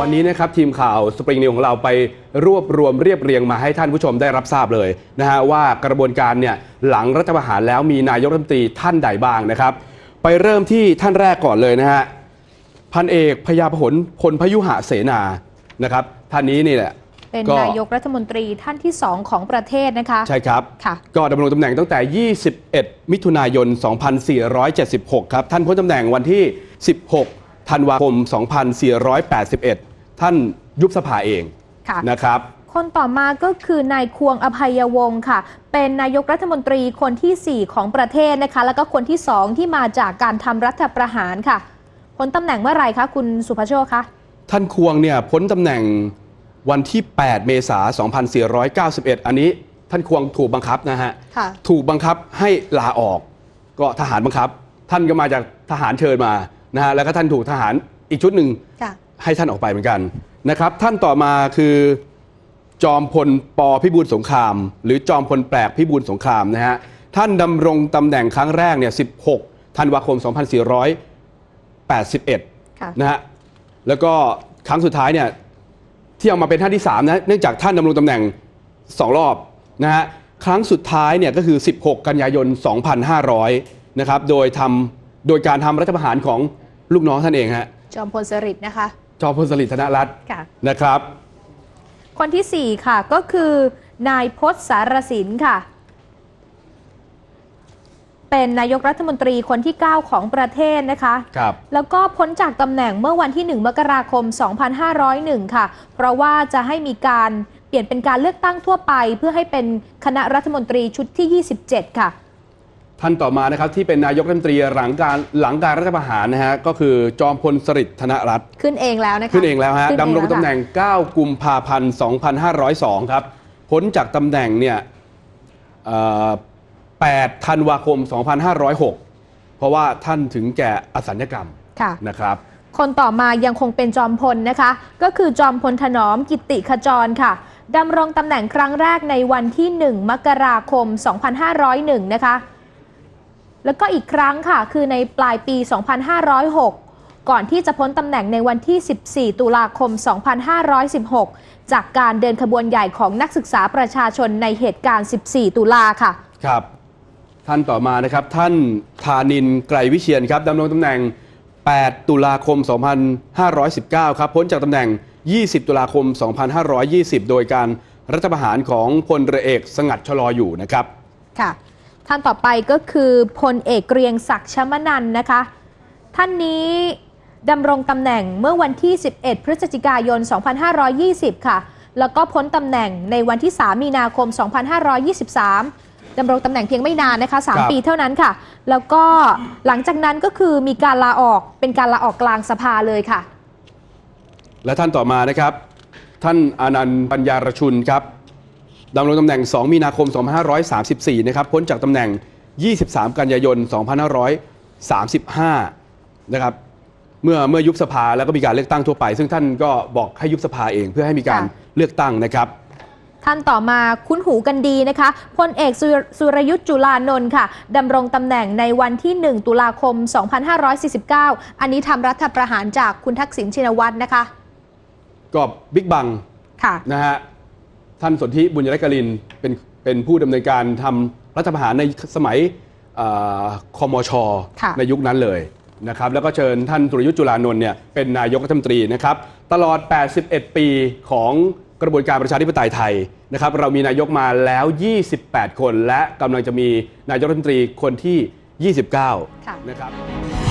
วันนี้นะครับทีมข่าวสปริงนิวของเราไปรวบรวมเรียบเรียงมาให้ท่านผู้ชมได้รับทราบเลยนะฮะว่ากระบวนการเนี่ยหลังรัฐประหารแล้วมีนายกรัฐมนตรีท่านใดบ้างนะครับ ไปเริ่มที่ท่านแรกก่อนเลยนะฮะพันเอกพยาพหลพลพยุหะเสนานะครับ ท่านนี้นี่แหละเป็นก็นายกรัฐมนตรีท่านที่ 2 ของประเทศนะคะใช่ครับค่ะก็ดำรงตำแหน่งตั้งแต่ 21 มิถุนายน 2476 ครับ ท่านพ้นตำแหน่งวันที่ 16 ธันวาคม 2481 ท่านยุบสภาเองค่ะ นะครับ คนต่อมาก็คือนายควงอภัยวงศ์ค่ะ เป็นนายกรัฐมนตรีคนที่ 4 ของประเทศนะคะ แล้วก็คนที่ 2 ที่มาจากการทำรัฐประหารค่ะพ้นตำแหน่งเมื่อไหร่คะคุณสุภโชคคะ ท่านควงเนี่ยพ้นตำแหน่งวันที่ 8 เมษายน 2491 อันนี้ท่านควงถูกบังคับนะฮะ ค่ะ ถูกบังคับให้ลาออก ก็ทหารบังคับ ท่านก็มาจากทหารเชิญมานะฮะแล้วก็ท่านถูกทหารอีกชุดหนึ่ง ค่ะ ให้ท่านออกไปเหมือนกันนะครับ ท่านต่อมาคือจอมพลปพิบูลสงคราม หรือจอมพลแปลกพิบูลสงครามนะฮะท่านดำรงตำแหน่งครั้งแรกเนี่ย 16 ธันวาคม 2481ค่ะนะฮะ แล้วก็ครั้งสุดท้ายเนี่ย ที่เอามาเป็นท่านที่ 3 นะ เนื่องจากท่านดำรงตำแหน่ง 2 รอบนะฮะ ครั้งสุดท้ายเนี่ยก็คือ 16 กันยายน 2500 นะครับ โดยทำโดยการทำรัฐประหารของลูกน้องท่านเองฮะ จอมพลสฤษดิ์นะคะ จอมพลสฤษดิ์ธนรัตน์ค่ะ นะครับ คนที่ 4 ค่ะก็คือนายพศสารสินค่ะ เป็นนายกรัฐมนตรีคนที่ 9 ของประเทศนะคะ ครับ แล้วก็พ้นจากตำแหน่งเมื่อวันที่ 1 มกราคม 2501 ค่ะ เพราะว่าจะให้มีการเปลี่ยนเป็นการเลือกตั้งทั่วไป เพื่อให้เป็นคณะรัฐมนตรีชุดที่ 27 ค่ะ ท่านต่อมานะครับที่เป็นนายกรัฐมนตรีหลังการหลังการรัฐประหารนะฮะก็คือจอมพลสฤษดิ์ธนรัตน์ขึ้นเองแล้วนะคะขึ้นเองแล้วฮะขึ้นเอดำรงล้วค่ะตำแหน่ง 9 กุมภาพันธ์ 2502 ครับพ้นจากตำแหน่งเนี่ยเอ่อ8ธันวาคม 2506 เพราะว่าท่านถึงแก่อสัญญกรรมค่ะ นะครับ คนต่อมายังคงเป็นจอมพลนะคะ ก็คือจอมพลถนอมกิติขจรค่ะดำรงตำแหน่งครั้งแรกในวันที่ 1 มกราคม 2501 นะคะ แล้วก็อีกครั้งค่ะ คือในปลายปี 2506 ก่อนที่จะพ้นตำแหน่งในวันที่ 14 ตุลาคม 2516 จากการเดินขบวนใหญ่ของนักศึกษาประชาชนในเหตุการณ์ 14 ตุลาค่ะ ครับ ท่านต่อมานะครับ ท่านธานินไกรวิเชียนครับดำรงตำแหน่ง 8 ตุลาคม 2519 ครับ พ้นจากตำแหน่ง 20 ตุลาคม 2520 โดยการรัฐประหารของพลเรือเอกสงัดชลออยู่นะครับ ค่ะ ท่านต่อไปก็คือพลเอกเกรียงศักดิ์ชมนันท์นะคะ ท่านนี้ดำรงตำแหน่งเมื่อวันที่ 11 พฤศจิกายน 2520 ค่ะ แล้วก็พ้นตำแหน่งในวันที่ 3 มีนาคม 2523ดำรงตำแหน่งเพียงไม่นานนะคะครับ3ปีเท่านั้นค่ะ แล้วก็หลังจากนั้นก็คือมีการลาออกเป็นการลาออกกลางสภาเลยค่ะ และท่านต่อมานะครับ ท่านอานันต์ปัญญารชุนครับ ดำรงตำแหน่ง 2 มีนาคม 2534 นะครับ พ้นจากตำแหน่ง 23 กันยายน 2535 นะครับ เมื่อเมื่อยุบสภาแล้วก็มีการเลือกตั้งทั่วไป ซึ่งท่านก็บอกให้ยุบสภาเองเพื่อให้มีการค่ะเลือกตั้งนะครับท่านต่อมาคุ้นหูกันดีนะคะพลเอกสุรสุรยุทธ์จุลานนท์ค่ะดำรงตำแหน่งในวันที่ 1 ตุลาคม 2549 อันนี้ทำรัฐประหารจากคุณทักษิณชินวัตรนะคะ ก็บิ๊กบังค่ะนะฮะ ท่านสนธิบุญยรักกลินเป็นเป็นผู้ดำเนินการทำรัฐประหารในสมัยเอ่อคอมช ค่ะ ในยุคนั้นเลยนะครับ แล้วก็เชิญท่านสุรยุทธ์จุลานนท์เนี่ยเป็นนายกรัฐมนตรีนะครับ ตลอด 81 ปีของกระบวนการประชาธิปไตยไทยนะครับ เรามีนายกมาแล้ว 28 คน และกำลังจะมีนายกรัฐมนตรีคนที่29ค่ะนะครับ